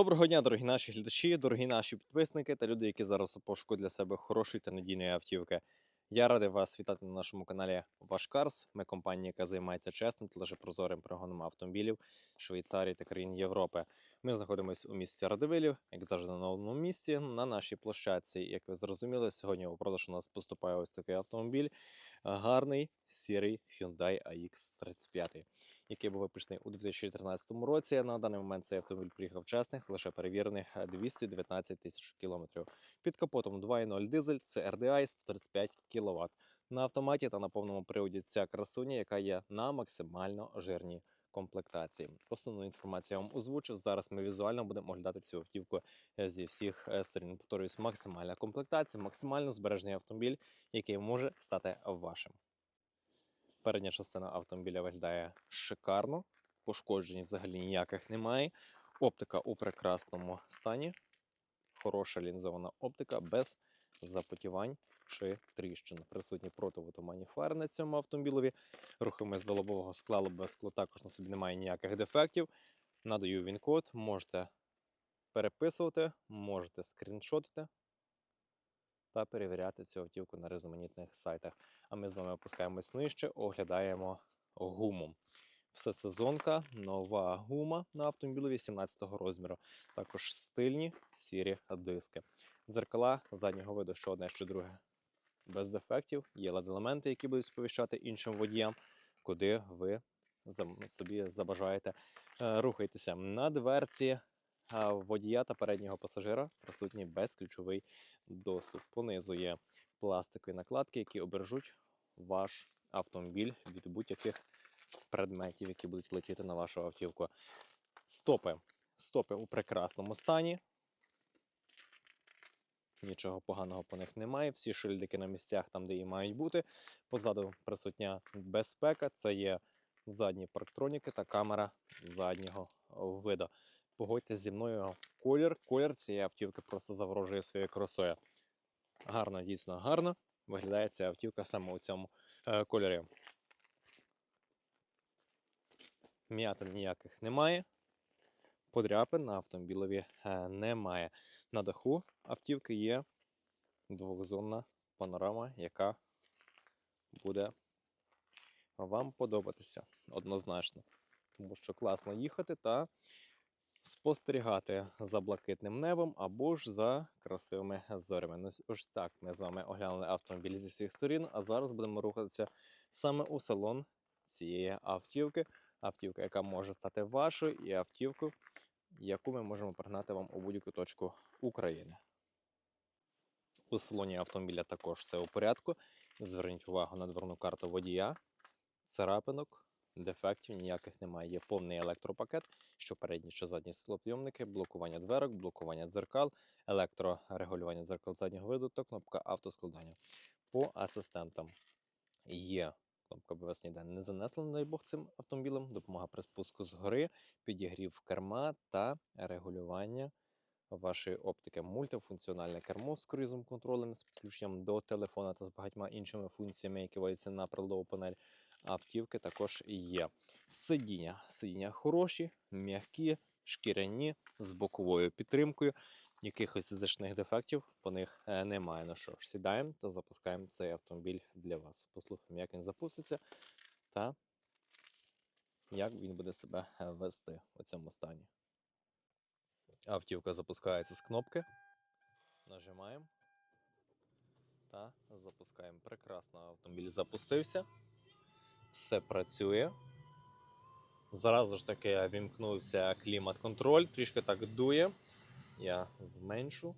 Доброго дня, дорогі наші глядачі, дорогі наші підписники та люди, які зараз у пошуку для себе хорошої та надійної автівки. Я радий вас вітати на нашому каналі Ваш Карс. Ми компанія, яка займається чесним та лише прозорим пригоном автомобілів Швейцарії та країн Європи. Ми знаходимося у місті Радивилів, як завжди на новому місці, на нашій площадці. Як ви зрозуміли, сьогодні у продаж у нас поступає ось такий автомобіль. Гарний сірий Hyundai AX35, який був випущений у 2013 році. На даний момент цей автомобіль приїхав чесних, лише перевірених 219 тисяч кілометрів. Під капотом 2.0 дизель, це RDI 135 кВт. На автоматі та на повному приводі ця красуня, яка є на максимально жирній комплектації. Основну інформацію я вам озвучив. Зараз ми візуально будемо оглядати цю автівку е, зі всіх е, сторін. Повторюсь, максимальна комплектація, максимально збережений автомобіль, який може стати вашим. Передня частина автомобіля виглядає шикарно, пошкоджень взагалі ніяких немає. Оптика у прекрасному стані. Хороша лінзована оптика без запотівань чи тріщин. Присутні противотуманні фари на цьому автомобілові. Рухаємось до лобового скла, лобове скло також на собі немає ніяких дефектів. Надаю він код, можете переписувати, можете скріншотити та перевіряти цю автівку на різноманітних сайтах. А ми з вами опускаємось нижче, оглядаємо гуму. Все сезонка, нова гума на автомобілі 18-го розміру. Також стильні сірі диски. Дзеркала заднього виду, що одне, що друге. Без дефектів. Є LED-елементи, які будуть сповіщати іншим водіям, куди ви собі забажаєте е, рухайтеся. На дверці водія та переднього пасажира присутній безключовий доступ. Понизу є пластикові накладки, які обережуть ваш автомобіль від будь-яких предметів, які будуть летіти на вашу автівку. Стопи. Стопи у прекрасному стані. Нічого поганого по них немає. Всі шильдики на місцях там, де і мають бути. Позаду присутня безпека. Це є задні парктроніки та камера заднього виду. Погодьтесь зі мною колір. Колір цієї автівки просто заворожує своєю красою. Гарно, дійсно гарно. Виглядає ця автівка саме у цьому е, кольорі. М'ятин ніяких немає. Подряпин на автомобілеві е, немає. На даху автівки є двохзонна панорама, яка буде вам подобатися однозначно. Тому що класно їхати та спостерігати за блакитним небом або ж за красивими зорями. Ну, ось так ми з вами оглянули автомобіль зі всіх сторін, а зараз будемо рухатися саме у салон цієї автівки. Автівка, яка може стати вашою, і автівку, яку ми можемо пригнати вам у будь-яку точку України. У салоні автомобіля також все у порядку. Зверніть увагу на дверну карту водія, царапинок, дефектів ніяких немає. Є повний електропакет, що передні, що задні склопйомники, блокування дверок, блокування дзеркал, електрорегулювання дзеркал заднього виду та кнопка автоскладання. По асистентам є кнопка БВС ніде не занесла, не дай Бог, цим автомобілем. Допомога при спуску з гори, підігрів керма та регулювання вашої оптики. Мультифункціональне кермо з круїзом контролем з підключенням до телефона та з багатьма іншими функціями, які вводяться на приладову панель. Автівки також є. Сидіння. Сидіння хороші, м'які, шкіряні, з боковою підтримкою. Якихось значних дефектів по них е, немає. Ну що ж, сідаємо та запускаємо цей автомобіль для вас. Послухаємо, як він запуститься та як він буде себе е, вести у цьому стані. Автівка запускається з кнопки. Нажимаємо та запускаємо. Прекрасно, автомобіль запустився. Все працює. Зразу ж таки вімкнувся клімат-контроль, трішки так дує. Я зменшу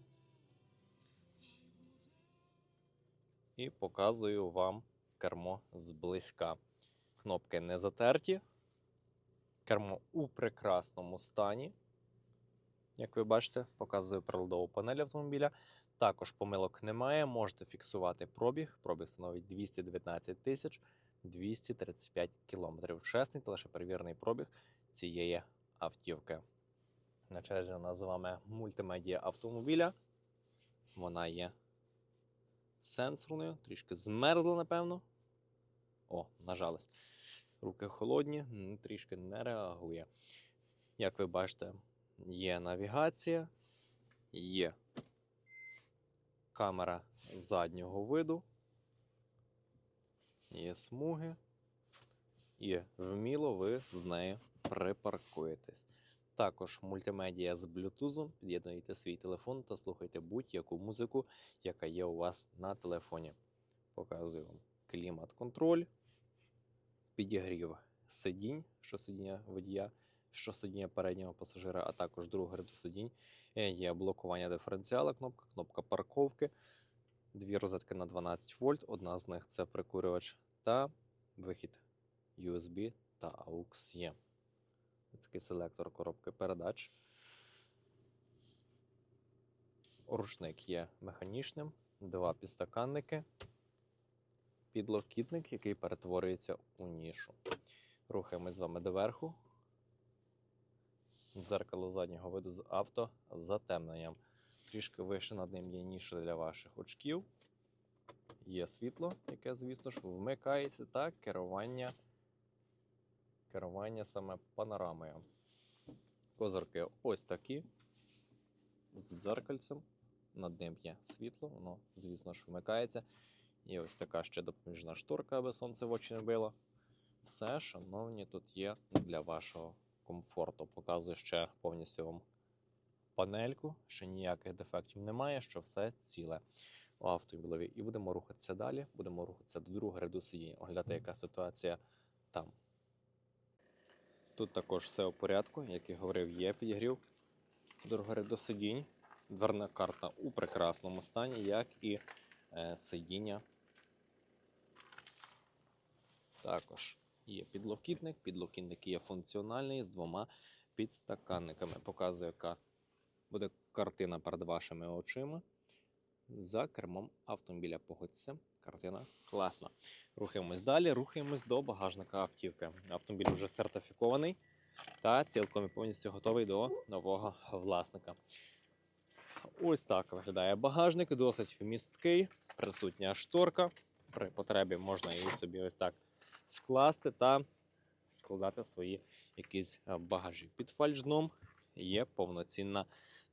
і показую вам кермо зблизька. Кнопки не затерті. Кермо у прекрасному стані. Як ви бачите, показую приладову панель автомобіля. Також помилок немає. Можете фіксувати пробіг. Пробіг становить 219 тисяч 235 кілометрів. Чесний та лише перевірений пробіг цієї автівки. На черзі у з вами мультимедія автомобіля. Вона є сенсорною, трішки змерзла, напевно. О, нажалась. Руки холодні, трішки не реагує. Як ви бачите, є навігація, є камера заднього виду, є смуги, і вміло ви з нею припаркуєтесь. Також мультимедіа з Bluetooth. Під'єднуєте свій телефон та слухайте будь-яку музику, яка є у вас на телефоні. Показую вам клімат-контроль, підігрів сидінь, що сидіння водія, що сидіння переднього пасажира, а також другого ряду сидінь. Е, Є блокування диференціала, кнопка, кнопка парковки, дві розетки на 12 вольт. Одна з них це прикурювач та вихід USB та AUX є. Ось такий селектор коробки передач. Рушник є механічним, два підстаканники, підлокітник, який перетворюється у нішу. Рухаємось з вами доверху. Дзеркало заднього виду з авто з затемненням. Трішки вище над ним є ніша для ваших очків. Є світло, яке, звісно ж, вмикається, та керування, керування саме панорамою. Козирки ось такі. З дзеркальцем. Над ним є світло, воно, звісно ж, вмикається. І ось така ще допоміжна шторка, аби сонце в очі не било. Все, шановні, тут є для вашого комфорту. Показую ще повністю вам панельку, що ніяких дефектів немає, що все ціле у автомобілеві. І будемо рухатися далі. Будемо рухатися до другого ряду сидінь, оглядати, яка ситуація там. Тут також все у порядку, як і говорив, є підігрів другого ряду сидінь. Дверна карта у прекрасному стані, як і е, сидіння. Також є підлокітник. Підлокітник є функціональний з двома підстаканниками. Показує, яка буде картина перед вашими очима. За кермом автомобіля. Погодьтеся, картина класна. Рухаємось далі, рухаємось до багажника автівки. Автомобіль вже сертифікований та цілком і повністю готовий до нового власника. Ось так виглядає багажник, досить вмісткий, присутня шторка. При потребі можна її собі ось так скласти та складати свої якісь е, багажі. Під фальшдном є повноцінна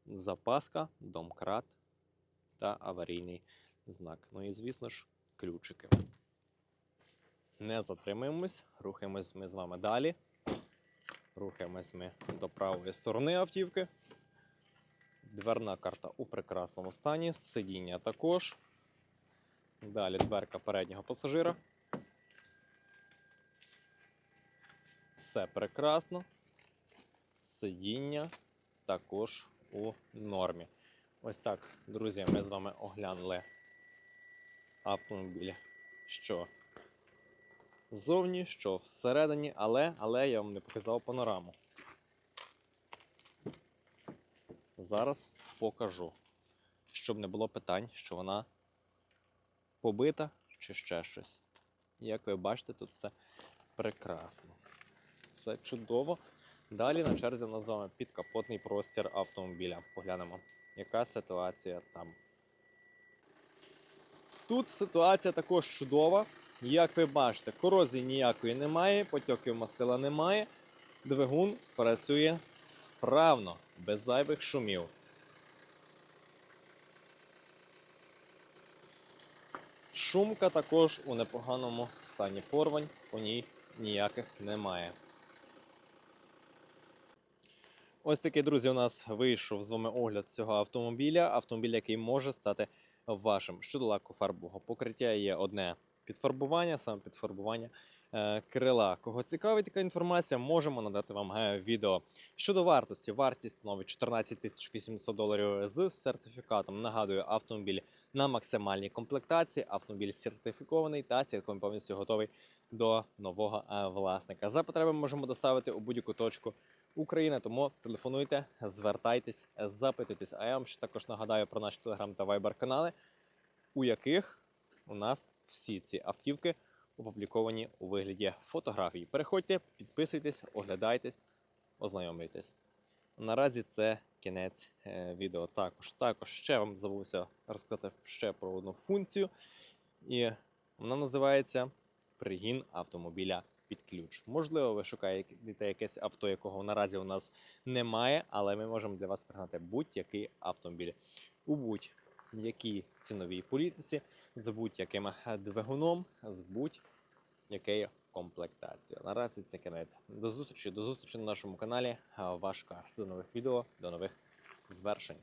запаска, домкрат та аварійний знак. Ну і, звісно ж, ключики. Не затримуємось, рухаємось ми з вами далі. Рухаємось ми до правої сторони автівки. Дверна карта у прекрасному стані, сидіння також. Далі дверка переднього пасажира. Все прекрасно. Сидіння також у нормі. Ось так, друзі, ми з вами оглянули автомобіль, що ззовні, що всередині, але, але я вам не показав панораму. Зараз покажу, щоб не було питань, що вона побита чи ще щось. Як ви бачите, тут все прекрасно. Все чудово. Далі на черзі у нас з вами підкапотний простір автомобіля. Поглянемо, яка ситуація там. Тут ситуація також чудова. Як ви бачите, корозії ніякої немає, потьоків мастила немає. Двигун працює справно, без зайвих шумів. Шумка також у непоганому стані порвань, по ній ніяких немає. Ось такий, друзі, у нас вийшов з вами огляд цього автомобіля. Автомобіль, який може стати вашим. Щодо лакофарбового покриття є одне підфарбування, саме підфарбування е, крила. Кого цікавить така інформація, можемо надати вам е, відео. Щодо вартості, вартість становить 14 тисяч 800 доларів з сертифікатом. Нагадую, автомобіль на максимальній комплектації. Автомобіль сертифікований та цілком повністю готовий до нового е, власника. За потреби можемо доставити у будь-яку точку України. Тому телефонуйте, звертайтесь, запитуйтесь. А я вам ще також нагадаю про наші телеграм та вайбер канали, у яких у нас всі ці автівки опубліковані у вигляді фотографій. Переходьте, підписуйтесь, оглядайтесь, ознайомлюйтесь. Наразі це кінець е, відео. Також також ще вам забувся розказати ще про одну функцію. І вона називається пригін автомобіля під ключ. Можливо, ви шукаєте якесь авто, якого наразі у нас немає, але ми можемо для вас пригнати будь-який автомобіль у будь-якій ціновій політиці, з будь-яким двигуном, з будь-якою комплектацією. Наразі це кінець. До зустрічі, до зустрічі на нашому каналі. Ваш Карс. До нових відео, до нових звершень.